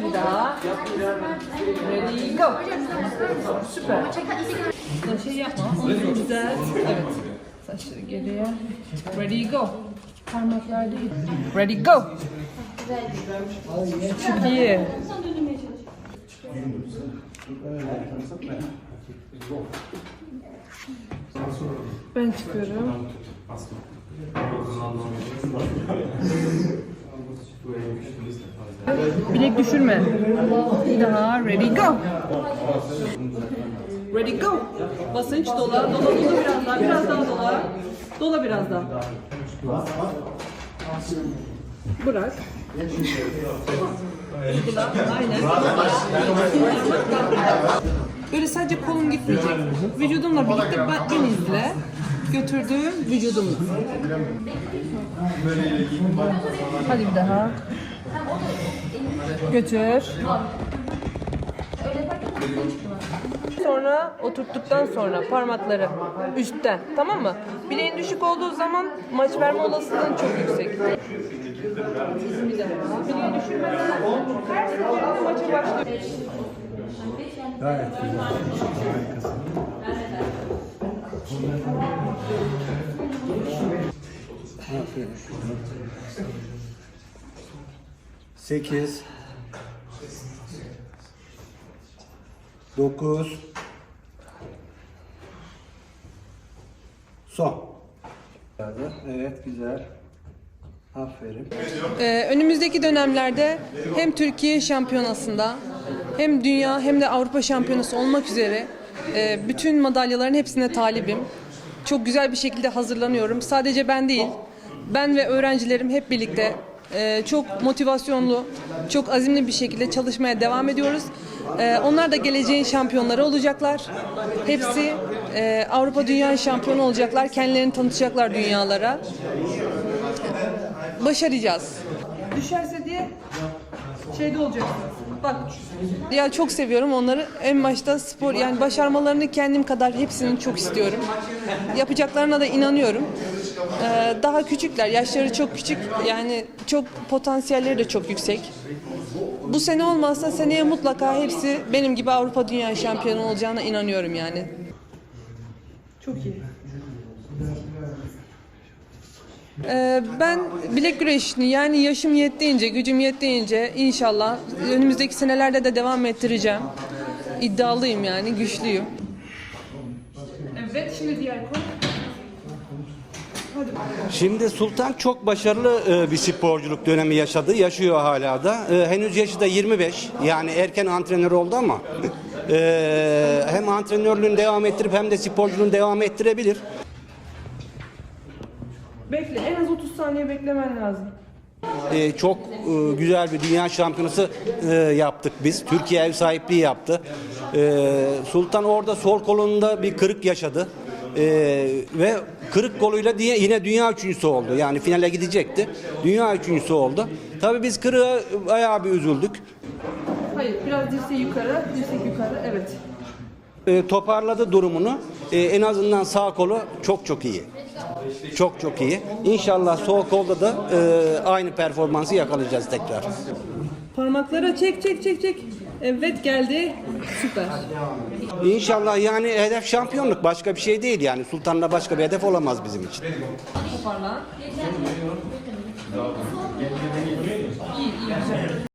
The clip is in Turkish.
Hadi bir daha. Ready, go. Süper. Burada şey yapma. Onu düzelt. Evet. Saçları geriye. Ready, go. Parmaklar değil. Ready, go. Çok iyi. Ben çıkıyorum. Bilek düşürme. Bir daha. Ready, go. Ready, go. Basınç dola. Dola, dola biraz daha. Biraz daha dola. Dola biraz daha. Bırak. Uygula. Aynen. Böyle sadece kolum gitmeyecek. Vücudumla birlikte ben, izle. Götürdüğüm vücudumla. Hadi bir daha. Götür. Sonra oturttuktan sonra parmakları üstten tamam mı? Bileğin düşük olduğu zaman maç verme olasılığın çok yüksek. Bir daha. Bileği düşürmeden maça başlıyor. Gayet güzel. Harikasın. Sekiz. Dokuz. Son. Evet güzel. Aferin. Ee, önümüzdeki dönemlerde hem Türkiye şampiyonasında hem dünya hem de Avrupa şampiyonası olmak üzere e, bütün madalyaların hepsine talibim. Çok güzel bir şekilde hazırlanıyorum. Sadece ben değil, ben ve öğrencilerim hep birlikte e, çok motivasyonlu, çok azimli bir şekilde çalışmaya devam ediyoruz. E, onlar da geleceğin şampiyonları olacaklar. Hepsi e, Avrupa Dünya şampiyonu olacaklar. Kendilerini tanıtacaklar dünyalara başaracağız. Düşerse diye şeyde olacaksınız. Bak ya çok seviyorum onları. En başta spor yani başarmalarını kendim kadar hepsini çok istiyorum. Yapacaklarına da inanıyorum. Ee, daha küçükler, yaşları çok küçük. Yani çok potansiyelleri de çok yüksek. Bu sene olmazsa seneye mutlaka hepsi benim gibi Avrupa Dünya şampiyonu olacağına inanıyorum yani. Çok iyi. Ee, ben bilek güreşini yani yaşım yettiğince, gücüm yettiğince inşallah önümüzdeki senelerde de devam ettireceğim. İddialıyım yani, güçlüyüm. Evet, şimdi diğer konu. Şimdi Sultan çok başarılı e, bir sporculuk dönemi yaşadı, yaşıyor hala da. E, Henüz yaşı da 25, yani erken antrenör oldu ama e, hem antrenörlüğünü devam ettirip hem de sporculuğunu devam ettirebilir. Bekle, en az 30 saniye beklemen lazım. E, Çok e, güzel bir dünya şampiyonası e, yaptık biz. Türkiye ev sahipliği yaptı. E, Sultan orada sol kolunda bir kırık yaşadı. E, ve kırık koluyla diye yine dünya üçüncüsü oldu. Yani finale gidecekti. Dünya üçüncüsü oldu. Tabii biz kırığa bayağı bir üzüldük. Hayır, biraz dirseği yukarı, dirsek yukarı, evet. E, toparladı durumunu. E, en azından sağ kolu çok çok iyi. Çok çok iyi. İnşallah sol kolda da e, aynı performansı yakalayacağız tekrar. Parmaklara çek, çek, çek, çek. Evet geldi, süper. İnşallah yani hedef şampiyonluk başka bir şey değil yani Sultan'la başka bir hedef olamaz bizim için. Toparlan. İyi, iyi.